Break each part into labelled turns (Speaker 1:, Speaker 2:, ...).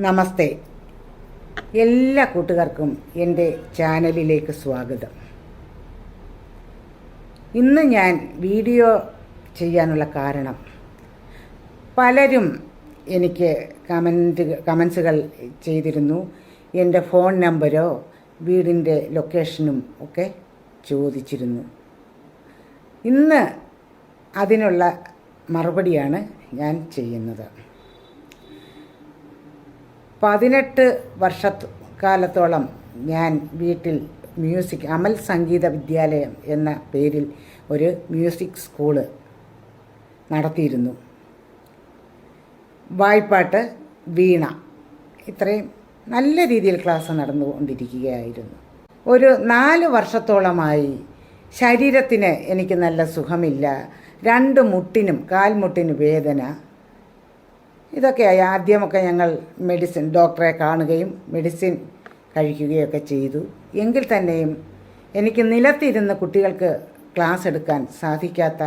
Speaker 1: നമസ്തേ. എല്ലാ കൂട്ടുകാർക്കും എന്റെ ചാനലിലേക്ക് സ്വാഗതം. ഇന്ന് ഞാൻ വീഡിയോ ചെയ്യാനുള്ള കാരണം പലരും എനിക്ക് കമന്റ് കമൻസുകൾ ചെയ്തിരുന്നു. എന്റെ ഫോൺ നമ്പരോ വീടിന്റെ ലൊക്കേഷനും ഒക്കെ ചോദിച്ചിരുന്നു. ഇന്ന് അതിനുള്ള മറുപടിയാണ് ഞാൻ ചെയ്യുന്നത്. പതിനെട്ട് വർഷക്കാലത്തോളം ഞാൻ വീട്ടിൽ മ്യൂസിക് അമൽ സംഗീത വിദ്യാലയം എന്ന പേരിൽ ഒരു മ്യൂസിക് സ്കൂൾ നടത്തിയിരുന്നു. വായ്പാട്ട് വീണ. ഇത്രയും നല്ല രീതിയിൽ ക്ലാസ് നടന്നുകൊണ്ടിരിക്കുകയായിരുന്നു. ഒരു നാല് വർഷത്തോളമായി ശരീരത്തിന് എനിക്ക് നല്ല സുഖമില്ല. രണ്ട് മുട്ടിനും കാൽമുട്ടിന് വേദന. ഇതൊക്കെയായി. ആദ്യമൊക്കെ ഞങ്ങൾ മെഡിസിൻ ഡോക്ടറെ കാണുകയും മെഡിസിൻ കഴിക്കുകയൊക്കെ ചെയ്തു. എങ്കിൽ തന്നെയും എനിക്ക് നിലത്തിരുന്ന് കുട്ടികൾക്ക് ക്ലാസ് എടുക്കാൻ സാധിക്കാത്ത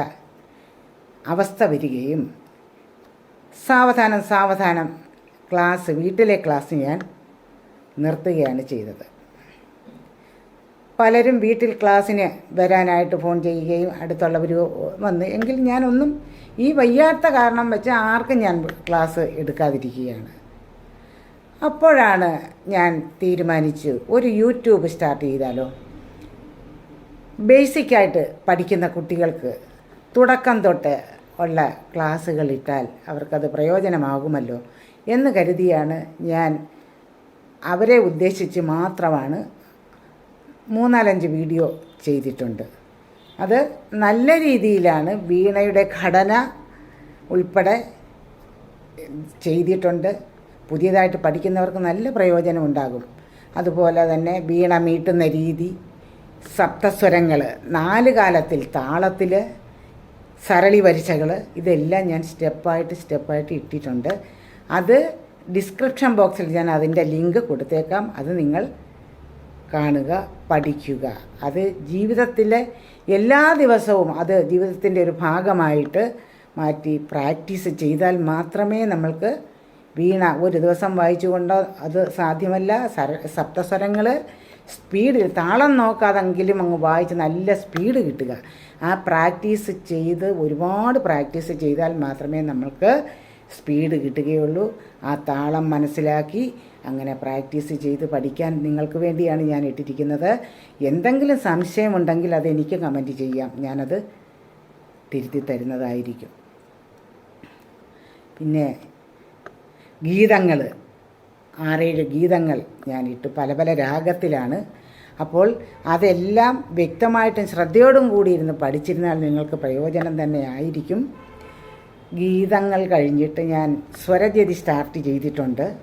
Speaker 1: അവസ്ഥ വരികയും സാവധാനം സാവധാനം ക്ലാസ് വീട്ടിലെ ക്ലാസ് ഞാൻ നിർത്തുകയാണ് ചെയ്തത്. പലരും വീട്ടിൽ ക്ലാസ്സിന് വരാനായിട്ട് ഫോൺ ചെയ്യുകയും അടുത്തുള്ളവർ വന്ന്. എങ്കിൽ ഞാനൊന്നും ഈ വയ്യാത്ത കാരണം വെച്ച് ആർക്കും ഞാൻ ക്ലാസ് എടുക്കാതിരിക്കുകയാണ്. അപ്പോഴാണ് ഞാൻ തീരുമാനിച്ചു ഒരു യൂട്യൂബ് സ്റ്റാർട്ട് ചെയ്താലോ? ബേസിക്കായിട്ട് പഠിക്കുന്ന കുട്ടികൾക്ക് തുടക്കം തൊട്ട് ഉള്ള ക്ലാസ്സുകൾ ഇട്ടാൽ അവർക്കത് പ്രയോജനമാകുമല്ലോ എന്ന് കരുതിയാണ് ഞാൻ അവരെ ഉദ്ദേശിച്ച് മാത്രമാണ് മൂന്നാലഞ്ച് വീഡിയോ ചെയ്തിട്ടുണ്ട്. അത് നല്ല രീതിയിലാണ് വീണയുടെ ഘടന ഉൾപ്പെടെ ചെയ്തിട്ടുണ്ട്. പുതിയതായിട്ട് പഠിക്കുന്നവർക്ക് നല്ല പ്രയോജനം ഉണ്ടാകും. അതുപോലെ തന്നെ വീണ മീട്ടുന്ന രീതി സപ്തസ്വരങ്ങൾ നാല് കാലത്തിൽ താളത്തിൽ സരളി വരിച്ചകൾ ഇതെല്ലാം ഞാൻ സ്റ്റെപ്പായിട്ട് സ്റ്റെപ്പായിട്ട് ഇട്ടിട്ടുണ്ട്. അത് ഡിസ്ക്രിപ്ഷൻ ബോക്സിൽ ഞാൻ അതിന്റെ ലിങ്ക് കൊടുത്തേക്കാം. അത് നിങ്ങൾ കാണുക പഠിക്കുക. അത് ജീവിതത്തിലെ എല്ലാ ദിവസവും അത് ജീവിതത്തിന്റെ ഒരു ഭാഗമായിട്ട് മാറ്റി പ്രാക്ടീസ് ചെയ്താൽ മാത്രമേ നമ്മൾക്ക് വീണ ഒരു ദിവസം വായിച്ചുകൊണ്ട് അത് സാധ്യമല്ല. സര സപ്തസ്വരങ്ങൾ സ്പീഡിൽ താളം നോക്കാതെങ്കിലും അങ്ങ് വായിച്ച് നല്ല സ്പീഡ് കിട്ടുക. ആ പ്രാക്ടീസ് ചെയ്ത് ഒരുപാട് പ്രാക്ടീസ് ചെയ്താൽ മാത്രമേ നമ്മൾക്ക് സ്പീഡ് കിട്ടുകയുള്ളൂ. ആ താളം മനസ്സിലാക്കി അങ്ങനെ പ്രാക്ടീസ് ചെയ്ത് പഠിക്കാൻ നിങ്ങൾക്ക് വേണ്ടിയാണ് ഞാൻ ഇട്ടിരിക്കുന്നത്. എന്തെങ്കിലും സംശയമുണ്ടെങ്കിൽ അത് എനിക്ക് കമന്റ് ചെയ്യാം. ഞാനത് തിരുത്തി തരുന്നതായിരിക്കും പിന്നെ ഗീതങ്ങൾ ആറേഴ് ഗീതങ്ങൾ ഞാൻ ഇട്ട് പല പല രാഗത്തിലാണ്. അപ്പോൾ അതെല്ലാം വ്യക്തമായിട്ടും ശ്രദ്ധയോടും കൂടി ഇരുന്ന് പഠിച്ചിരുന്നാൽ നിങ്ങൾക്ക് പ്രയോജനം തന്നെ ആയിരിക്കും. ഗീതങ്ങൾ കഴിഞ്ഞിട്ട് ഞാൻ സ്വരജതി സ്റ്റാർട്ട് ചെയ്തിട്ടുണ്ട്.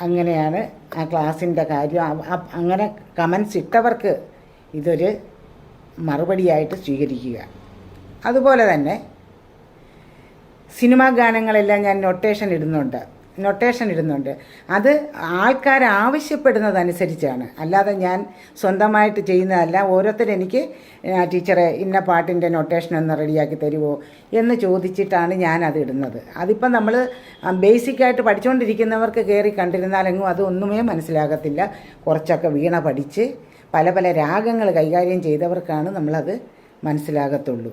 Speaker 1: അങ്ങനെയാണ് ആ ക്ലാസ്സിന്റെ കാര്യം. അങ്ങനെ കമൻസ് ഇട്ടവർക്ക് ഇതൊരു മറുപടിയായിട്ട് സ്വീകരിക്കുക. അതുപോലെ തന്നെ സിനിമാ ഗാനങ്ങളെല്ലാം ഞാൻ നൊട്ടേഷൻ ഇടുന്നുണ്ട്. നൊട്ടേഷൻ ഇടുന്നുണ്ട്. അത് ആൾക്കാർ ആവശ്യപ്പെടുന്നതനുസരിച്ചാണ്. അല്ലാതെ ഞാൻ സ്വന്തമായിട്ട് ചെയ്യുന്നതല്ല. ഓരോരുത്തരും എനിക്ക് ടീച്ചറെ ഇന്ന പാട്ടിന്റെ നൊട്ടേഷൻ ഒന്ന് റെഡിയാക്കി തരുമോ എന്ന് ചോദിച്ചിട്ടാണ് ഞാൻ അത് ഇടുന്നത്. അതിപ്പം നമ്മൾ ബേസിക്കായിട്ട് പഠിച്ചുകൊണ്ടിരിക്കുന്നവർക്ക് കയറി കണ്ടിരുന്നാലെങ്ങും അതൊന്നുമേ മനസ്സിലാകത്തില്ല. കുറച്ചൊക്കെ വീണ പഠിച്ച് പല പല രാഗങ്ങൾ കൈകാര്യം ചെയ്തവർക്കാണ് നമ്മളത് മനസ്സിലാകത്തുള്ളൂ.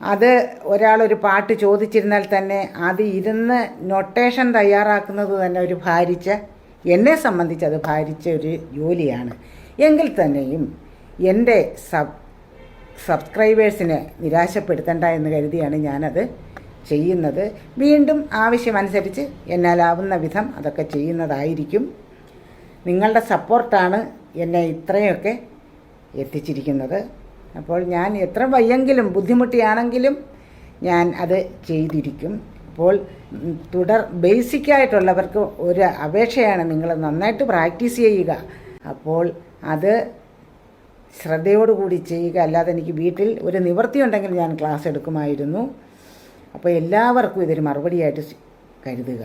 Speaker 1: അത് ഒരാളൊരു പാട്ട് ചോദിച്ചിരുന്നാൽ തന്നെ അത് ഇരുന്ന് നൊട്ടേഷൻ തയ്യാറാക്കുന്നത് തന്നെ ഒരു ഭാരിച്ച എന്നെ സംബന്ധിച്ച് അത് ഭാരിച്ച ഒരു ജോലിയാണ്. എങ്കിൽ തന്നെയും എന്റെ സബ് സബ്സ്ക്രൈബേഴ്സിനെ നിരാശപ്പെടുത്തണ്ട എന്ന് കരുതിയാണ് ഞാനത് ചെയ്യുന്നത്. വീണ്ടും ആവശ്യമനുസരിച്ച് എന്നാലാവുന്ന വിധം അതൊക്കെ ചെയ്യുന്നതായിരിക്കും. നിങ്ങളുടെ സപ്പോർട്ടാണ് എന്നെ ഇത്രയൊക്കെ എത്തിച്ചിരിക്കുന്നത്. അപ്പോൾ ഞാൻ എത്ര വയ്യെങ്കിലും ബുദ്ധിമുട്ടിയാണെങ്കിലും ഞാൻ അത് ചെയ്തിരിക്കും. അപ്പോൾ തുടർ ബേസിക്കായിട്ടുള്ളവർക്ക് ഒരു അപേക്ഷയാണ് നിങ്ങൾ നന്നായിട്ട് പ്രാക്ടീസ് ചെയ്യുക. അപ്പോൾ അത് ശ്രദ്ധയോടുകൂടി ചെയ്യുക. അല്ലാതെ എനിക്ക് വീട്ടിൽ ഒരു നിവൃത്തി ഉണ്ടെങ്കിൽ ഞാൻ ക്ലാസ് എടുക്കുമായിരുന്നു. അപ്പോൾ എല്ലാവർക്കും ഇതൊരു മറുപടിയായിട്ട് കരുതുക.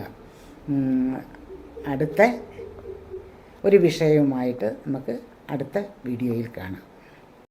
Speaker 1: അടുത്ത ഒരു വിഷയവുമായിട്ട് നമുക്ക് അടുത്ത വീഡിയോയിൽ കാണാം.